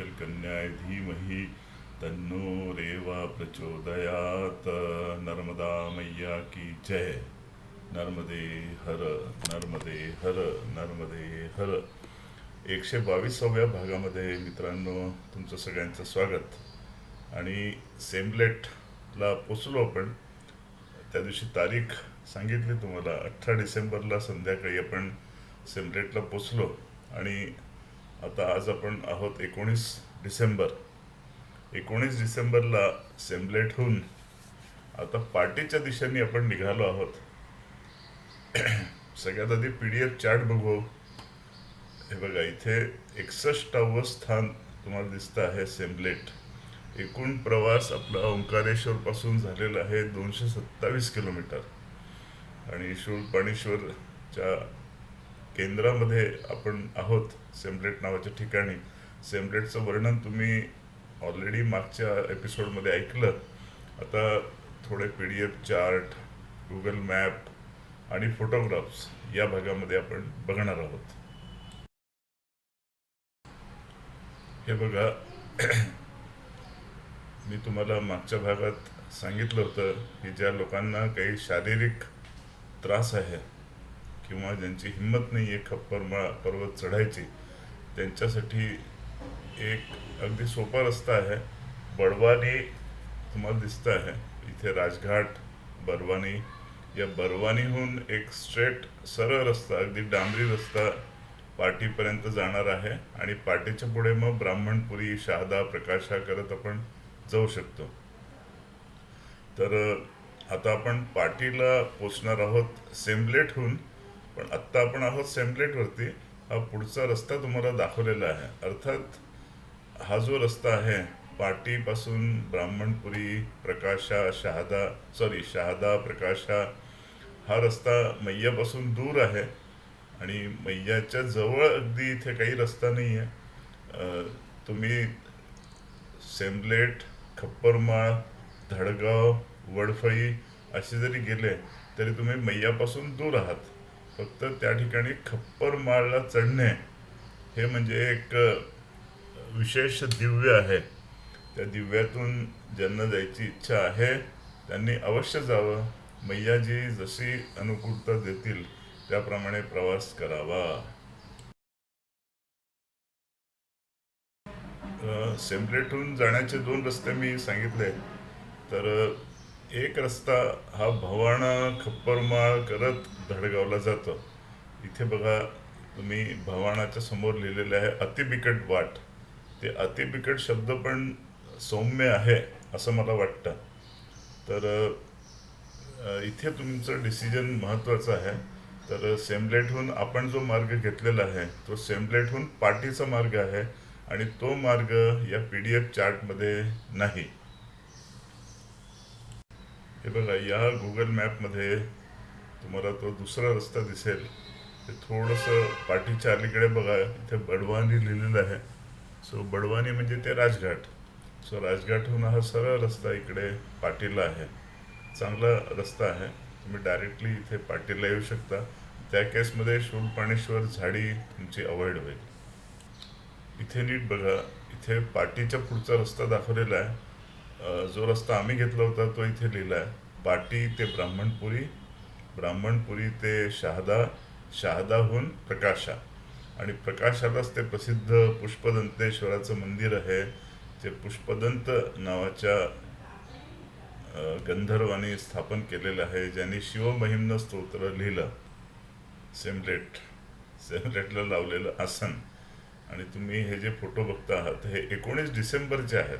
कन्याय धीमहि तन्नो रेवा प्रचोदयात। नर्मदा मैया की जय। नर्मदे हर नर्मदे हर नर्मदे हर। एकशे बावीसाव्या भागामध्ये मित्रांनो तुमचं सगळ्यांचं स्वागत. आणि सेमलेटला पोचलो आपण. त्या दिवशी तारीख सांगितली तुम्हाला अठरा डिसेंबरला संध्याकाळी आपण सेमलेटला पोचलो. आणि आता आज आपण आहोत एकोणीस डिसेंबर. एकोणीस डिसेंबरला सेम्बलेटहून आता पार्टीच्या दिशेने आपण निघालो आहोत. सगळ्यात आधी पी डी एफ चार्ट बघू. हे बघा इथे एकसष्टावं स्थान तुम्हाला दिसतं आहे सेम्बलेट एकूण प्रवास आपला ओंकारेश्वरपासून झालेला आहे दोनशे सत्तावीस किलोमीटर. आणि शूळपाणेश्वरच्या केंद्रामध्ये आपण आहोत सेमलेट नावाच्या ठिकाणी. सेमलेटचं वर्णन तुम्ही ऑलरेडी मागच्या एपिसोडमध्ये ऐकलं. आता थोडे P D F chart Google map आणि फोटोग्राफ्स या भागामध्ये आपण बघणार आहोत. हे बघा मी तुम्हाला मागच्या भागात सांगितलं होतं की ज्या लोकांना काही शारीरिक त्रास आहे किंवा ज्यांची हिंमत नाही आहे खप्परमाळा पर्वत चढायची त्यांच्यासाठी एक अगदी सोपा रस्ता आहे. बडवानी तुम्हाला दिसतं आहे. इथे राजघाट बरवानी या बरवानीहून एक स्ट्रेट सरळ रस्ता अगदी डांबरी रस्ता पाटीपर्यंत जाणार आहे. आणि पाटीच्या पुढे मग ब्राह्मणपुरी शहादा प्रकाशा करत आपण जाऊ शकतो. तर आता आपण पाटीला पोचणार आहोत सेमलेटहून पण आत्ता आपण आहोत सेमलेटवरती हा पुढचा रस्ता तुम्हाला दाखवलेला आहे. अर्थात हा जो रस्ता आहे पाटीपासून ब्राह्मणपुरी प्रकाशा शहादा सॉरी शहादा प्रकाशा हा रस्ता मैयापासून दूर आहे. आणि मैयाच्या जवळ अगदी इथे काही रस्ता नाही आहे तुम्ही सेमलेट खप्परमाळ धडगाव वडफळी असे जरी गेले तरी तुम्ही मैयापासून दूर आहात. फक्त त्या ठिकाणी खप्परमाळला चढणे हे म्हणजे एक विशेष दिव्य आहे. त्या दिव्यातून ज्यांना जायची इच्छा आहे त्यांनी अवश्य जावं. मैयाजी जशी अनुकूलता देतील त्याप्रमाणे प्रवास करावा. सेम्पलेटहून जाण्याचे दोन रस्ते मी सांगितले. तर एक रस्ता हा भवाना खप्परमाळ करत धडगावला जातो. इथे बघा तुम्ही भवानाच्या समोर लिहिलेले आहे अतिबिकट वाट. ते अतिबिकट शब्द पण सौम्य आहे असं मला वाटतं. तर इथे तुमचं डिसिजन महत्त्वाचं आहे. तर सेमलेटहून आपण जो मार्ग घेतलेला आहे तो सेमलेटहून पाटीचा मार्ग आहे आणि तो मार्ग या पी डी एफ चार्टमध्ये नाही. हे बघा या गुगल मॅपमध्ये तुम्हाला तो दुसरा रस्ता दिसेल. ते थोडंसं पाठीच्या अलीकडे बघा इथे बडवानी लिहिलेलं आहे. सो बडवानी म्हणजे ते राजघाट. सो राजघाटहून हा सरळ रस्ता इकडे पाटीला आहे. चांगला रस्ता आहे. तुम्ही डायरेक्टली इथे पाटीला येऊ शकता. त्या केसमध्ये शूलपाणेश्वर झाडी तुमची अवॉइड होईल. इथे नीट बघा इथे पाटीच्या पुढचा रस्ता दाखवलेला आहे. जो रस्ता आम्ही घेतला होता तो इथे लिहिला आहे. पाटी ते ब्राह्मणपुरी ब्राह्मणपुरी ते शहादा शहादाहून प्रकाशा. आणि प्रकाशालाच ते प्रसिद्ध पुष्पदंतेश्वराचं मंदिर आहे. जे पुष्पदंत नावाच्या गंधर्वाने स्थापन केलेलं आहे ज्यांनी शिवमहिम्न स्तोत्र लिहिलं. सेमलेट सेमलेटला लावलेलं आसन. आणि तुम्ही हे जे फोटो बघता आहात हे एकोणीस डिसेंबरचे आहेत.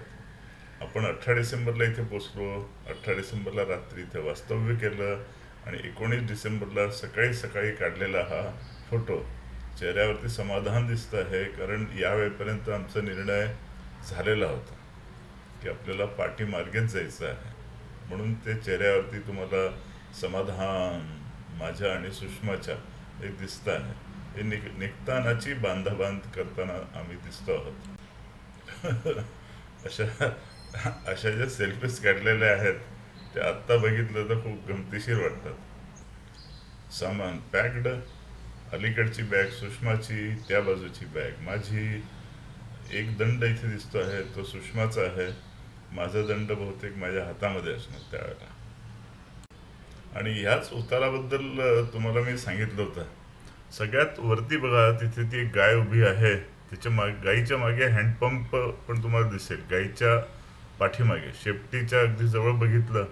आपण अठरा डिसेंबरला इथे पोचलो अठरा डिसेंबरला रात्री इथे वास्तव्य केलं आणि एकोणीस डिसेंबरला सकाळी सकाळी काढलेला हा फोटो. चेहऱ्यावरती समाधान दिसतं आहे कारण या वेळेपर्यंत आमचा निर्णय झालेला होता की आपल्याला पाठी मार्गेच जायचं आहे. म्हणून ते चेहऱ्यावरती तुम्हाला समाधान माझ्या आणि सुषमाच्या एक दिसत आहे. हे निघ निघतानाची बांधाबांध करताना आम्ही दिसतो आहोत. अशा अशा ज्या सेल्फीज काढलेल्या आहेत त्या आत्ता बघितलं तर खूप गमतीशीर वाटतात. सामान पॅक्ड अलीकडची बॅग सुषमाची त्या बाजूची बॅग माझी एक दंड इथे दिसतो आहे तो सुषमाचा आहे. माझा दंड बहुतेक माझ्या हातामध्ये असणार त्यावेळेला. आणि ह्याच उताराबद्दल तुम्हाला मी सांगितलं होतं. सगळ्यात वरती बघा तिथे ती एक गाय उभी आहे. तिच्या माग गाईच्या मागे हँडपंप पण तुम्हाला दिसेल. गाईच्या पाठीमागे. शेपटीच्या अगदी जवळ बघितलं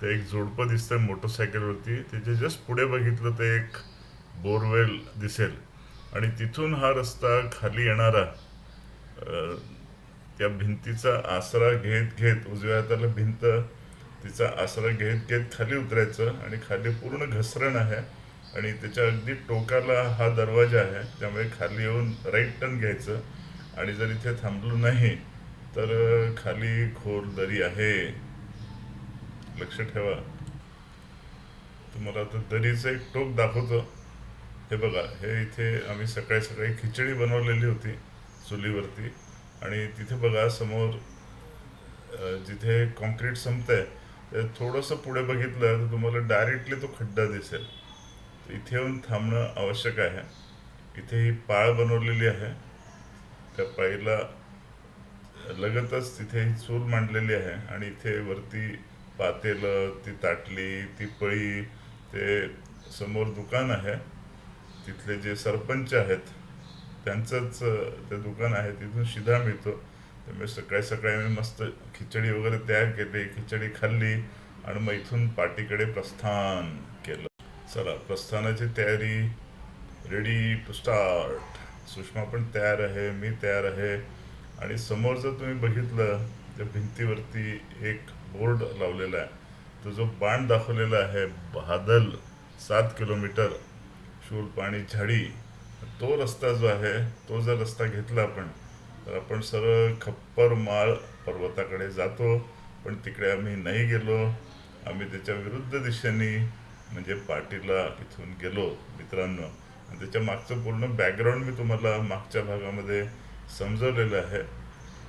तर एक जोडपं दिसतं मोटरसायकलवरती. त्याच्या जस्ट पुढे बघितलं तर एक बोरवेल दिसेल. आणि तिथून हा रस्ता खाली येणारा त्या भिंतीचा आसरा घेत घेत उजव्या हाताला भिंत तिचा आसरा घेत घेत खाली उतरायचं आणि खाली पूर्ण घसरण आहे. आणि त्याच्या अगदी टोकाला हा दरवाजा आहे त्यामुळे खाली येऊन राईट टर्न घ्यायचं. आणि जर इथे थांबलो नाही तर खाली खोल दरी आहे. लक्ष ठेवा. तुम्हाला आता दरीचं एक टोक दाखवतो. हे बघा हे इथे आम्ही सकाळी सकाळी खिचडी बनवलेली होती चुलीवरती. आणि तिथे बघा समोर जिथे कॉन्क्रीट संपतंय तर थोडंसं पुढे बघितलं तर तुम्हाला डायरेक्टली तो खड्डा दिसेल. तर इथे येऊन थांबणं आवश्यक आहे. इथे ही पाळ बनवलेली आहे. त्या पाळीला लगतच तिथे ही चूल मांडलेली आहे आणि इथे वरती पातेलं ती ताटली ती पळी ते समोर दुकान आहे. तिथले जे सरपंच आहेत त्यांचंच ते दुकान आहे तिथून शिधा मिळतो. त्यामुळे सकाळी सकाळी मी मस्त खिचडी वगैरे तयार केली खिचडी खाल्ली आणि मग इथून पार्टीकडे प्रस्थान केलं. चला प्रस्थानाची तयारी रेडी टू स्टार्ट सुषमा पण तयार आहे मी तयार आहे. आणि समोर जर तुम्ही बघितलं त्या भिंतीवरती एक बोर्ड लावलेला आहे. तो जो बाण दाखवलेला आहे बादल सात किलोमीटर शूल पाणी झाडी तो रस्ता जो आहे तो जर रस्ता घेतला आपण तर आपण सरळ खप्पर माळ पर्वताकडे जातो पण तिकडे आम्ही नाही गेलो. आम्ही त्याच्या विरुद्ध दिशेने म्हणजे पाटीला इथून गेलो मित्रांनो. आणि त्याच्या मागचं पूर्ण बॅकग्राऊंड मी तुम्हाला मागच्या भागामध्ये समजवलेलं आहे.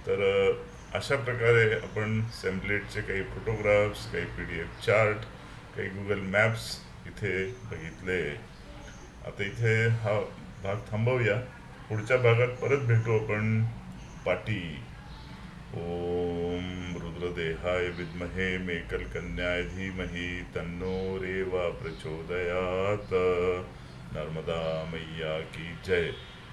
तर अशा प्रकारे आपण सेम्पलेटचे काही फोटोग्राफ्स काही पी डी एफ चार्ट काही गुगल मॅप्स इथे बघितले. आता इथे हा भाग थांबवूया. पुढच्या भागात परत भेटू आपण. पाटी. ओम रुद्रदेहाय विद्महे मेकलकन्याय धीमहि तन्नो रेवा प्रचोदयात. नर्मदा मैया की जय.